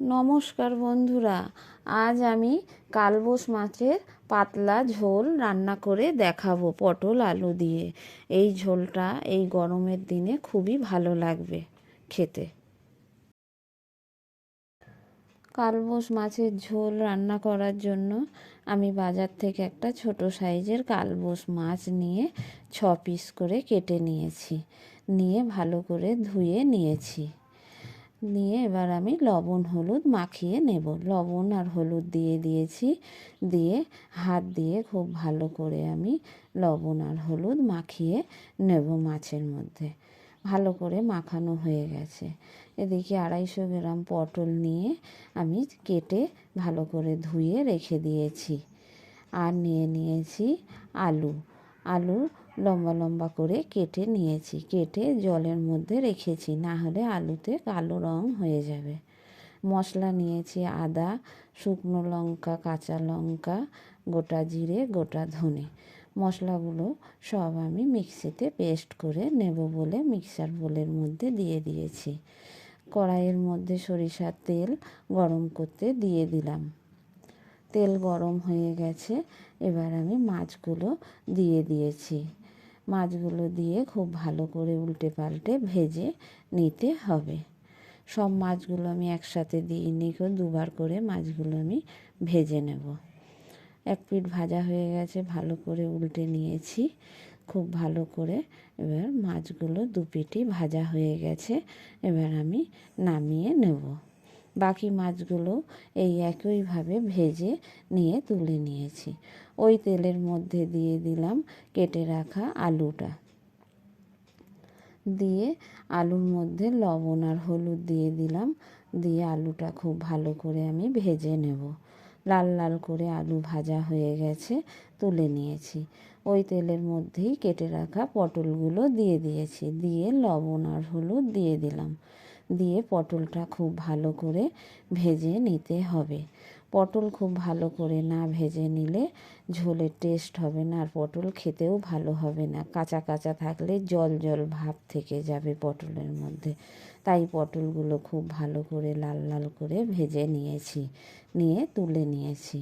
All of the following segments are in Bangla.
নমস্কার বন্ধুরা, আজ আমি কালবোস মাছের পাতলা ঝোল রান্না করে দেখাবো পটল আলু দিয়ে। এই ঝোলটা এই গরমের দিনে খুবই ভালো লাগবে খেতে। কালবোস মাছের ঝোল রান্না করার জন্য আমি বাজার থেকে একটা ছোট সাইজের কালবোস মাছ নিয়ে ছ পিস করে কেটে নিয়েছি, নিয়ে ভালো করে ধুয়ে নিয়েছি। নিয়ে এবার আমি লবণ, হলুদ মাখিয়ে নেব। লবণ আর হলুদ দিয়ে দিয়েছি। দিয়ে হাত দিয়ে খুব ভালো করে আমি লবণ আর হলুদ মাখিয়ে নেব মাছের মধ্যে। ভালো করে মাখানো হয়ে গেছে। এদিকে আড়াইশো গ্রাম পটল নিয়ে আমি কেটে ভালো করে ধুয়ে রেখে দিয়েছি। আর নিয়ে নিয়েছি আলু। আলু লম্বা লম্বা করে কেটে নিয়েছি। কেটে জলের মধ্যে রেখেছি, না হলে আলুতে কালো রং হয়ে যাবে। মশলা নিয়েছি, আদা, শুকনো লঙ্কা, কাঁচা লঙ্কা, গোটা জিরে, গোটা ধনে। মশলাগুলো সব আমি মিক্সিতে পেস্ট করে নেব বলে মিক্সার বোলের মধ্যে দিয়ে দিয়েছি। কড়াইয়ের মধ্যে সরিষার তেল গরম করতে দিয়ে দিলাম। তেল গরম হয়ে গেছে। এবার আমি মাছগুলো দিয়ে দিয়েছি। মাছগুলো দিয়ে খুব ভালো করে উল্টে পাল্টে ভেজে নিতে হবে। সব মাছগুলো আমি একসাথে দিয়ে নিয়ে দুবার করে মাছগুলো আমি ভেজে নেব। এক পিঠ ভাজা হয়ে গেছে, ভালো করে উল্টে নিয়েছি। খুব ভালো করে এবার মাছগুলো দু পিঠই ভাজা হয়ে গেছে, এবার আমি নামিয়ে নেব। বাকি মাছগুলো এই একইভাবে ভেজে নিয়ে তুলে নিয়েছি। ওই তেলের মধ্যে দিয়ে দিলাম কেটে রাখা আলুটা। দিয়ে আলুর মধ্যে লবণ আর হলুদ দিয়ে দিলাম। দিয়ে আলুটা খুব ভালো করে আমি ভেজে নেব। লাল লাল করে আলু ভাজা হয়ে গেছে, তুলে নিয়েছি। ওই তেলের মধ্যেই কেটে রাখা পটলগুলো দিয়ে দিয়েছি। দিয়ে লবণ আর হলুদ দিয়ে দিলাম। দিয়ে পটলটা খুব ভালো করে ভেজে নিতে হবে। পটল খুব ভালো করে না ভেজে নিলে ঝোলের টেস্ট হবে না আর পটল খেতেও ভালো হবে না। কাঁচা কাঁচা থাকলে জল জল ভাব থেকে যাবে পটলের মধ্যে। তাই পটলগুলো খুব ভালো করে লাল লাল করে ভেজে নিয়েছি, নিয়ে তুলে নিয়েছি।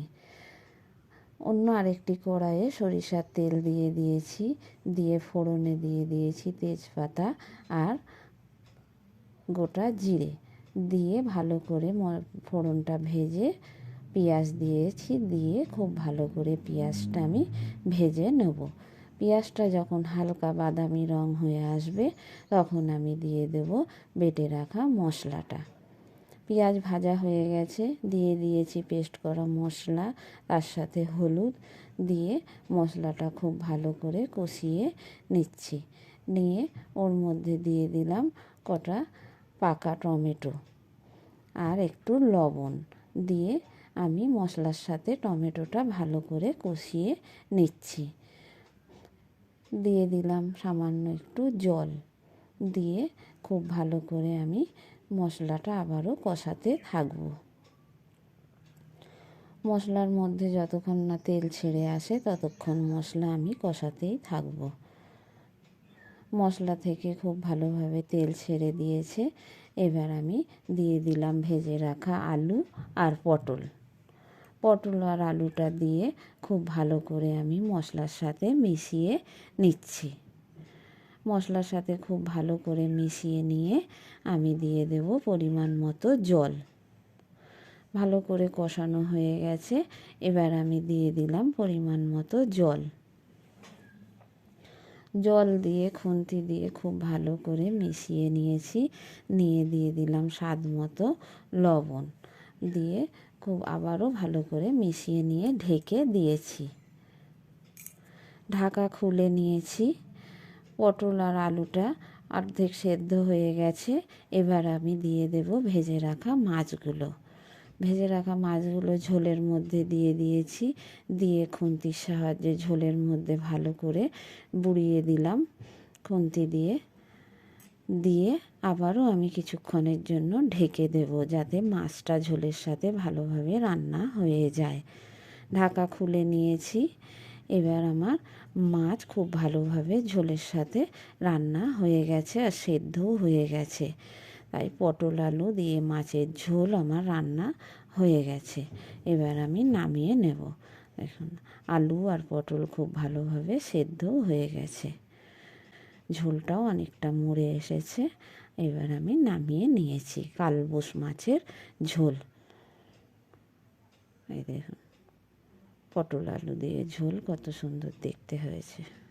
অন্য আরেকটি কড়াইয়ে সরিষার তেল দিয়ে দিয়েছি, দিয়ে ফোড়নে দিয়ে দিয়েছি তেজপাতা আর গোটা জিরে দিয়ে ভালো করে ফোড়নটা ভেজে পেঁয়াজ দিয়েছি, দিয়ে খুব ভালো করে পেঁয়াজটা আমি ভেজে নেব। পেঁয়াজটা যখন হালকা বাদামি রং হয়ে আসবে, তখন আমি দিয়ে দেব বেটে রাখা মশলাটা। পেঁয়াজ ভাজা হয়ে গেছে, দিয়ে দিয়েছি পেস্ট করা মশলা, তার সাথে হলুদ দিয়ে মশলাটা খুব ভালো করে কষিয়ে নিচ্ছি। নিয়ে ওর মধ্যে দিয়ে দিলাম কটা পাকা টমেটো আর একটু লবণ দিয়ে আমি মশলার সাথে টমেটোটা ভালো করে কষিয়ে নিচ্ছি। দিয়ে দিলাম সামান্য একটু জল দিয়ে খুব ভালো করে আমি মশলাটা আবারও কষাতে থাকব। মশলার মধ্যে যতক্ষণ না তেল ছেড়ে আসে ততক্ষণ মশলা আমি কষাতেই থাকব। মশলা থেকে খুব ভালোভাবে তেল ছেড়ে দিয়েছে। এবার আমি দিয়ে দিলাম ভেজে রাখা আলু আর পটল। পটল আর আলুটা দিয়ে খুব ভালো করে আমি মশলার সাথে মিশিয়ে নিচ্ছি। মশলার সাথে খুব ভালো করে মিশিয়ে নিয়ে আমি দিয়ে দেব পরিমাণ মতো জল। ভালো করে কষানো হয়ে গেছে। এবার আমি দিয়ে দিলাম পরিমাণ মতো জল। জল দিয়ে, খুন্তি দিয়ে খুব ভালো করে মিশিয়ে নিয়েছি। নিয়ে দিয়ে দিলাম স্বাদ মতো লবণ। দিয়ে খুব আবারও ভালো করে মিশিয়ে নিয়ে ঢেকে দিয়েছি। ঢাকা খুলে নিয়েছি। পটল আর আলুটা অর্ধেক সেদ্ধ হয়ে গেছে। এবার আমি দিয়ে দেব ভেজে রাখা মাছগুলো। ভেজে রাখা মাছগুলো ঝোলের মধ্যে দিয়ে দিয়েছি। দিয়ে খুন্তির সাহায্যে ঝোলের মধ্যে ভালো করে বুড়িয়ে দিলাম খুন্তি দিয়ে। দিয়ে আবারও আমি কিছুক্ষণের জন্য ঢেকে দেব যাতে মাছটা ঝোলের সাথে ভালোভাবে রান্না হয়ে যায়। ঢাকা খুলে নিয়েছি। এবার আমার মাছ খুব ভালোভাবে ঝোলের সাথে রান্না হয়ে গেছে আর সেদ্ধও হয়ে গেছে। তাই পটল আলু দিয়ে মাছের ঝোল আমার রান্না হয়ে গেছে। এবার আমি নামিয়ে নেব। দেখুন, আলু আর পটল খুব ভালোভাবে সেদ্ধ হয়ে গেছে। ঝোলটাও অনেকটা মরে এসেছে। এবার আমি নামিয়ে নিয়েছি কালবোস মাছের ঝোল। এই দেখুন, পটল আলু দিয়ে ঝোল কত সুন্দর দেখতে হয়েছে।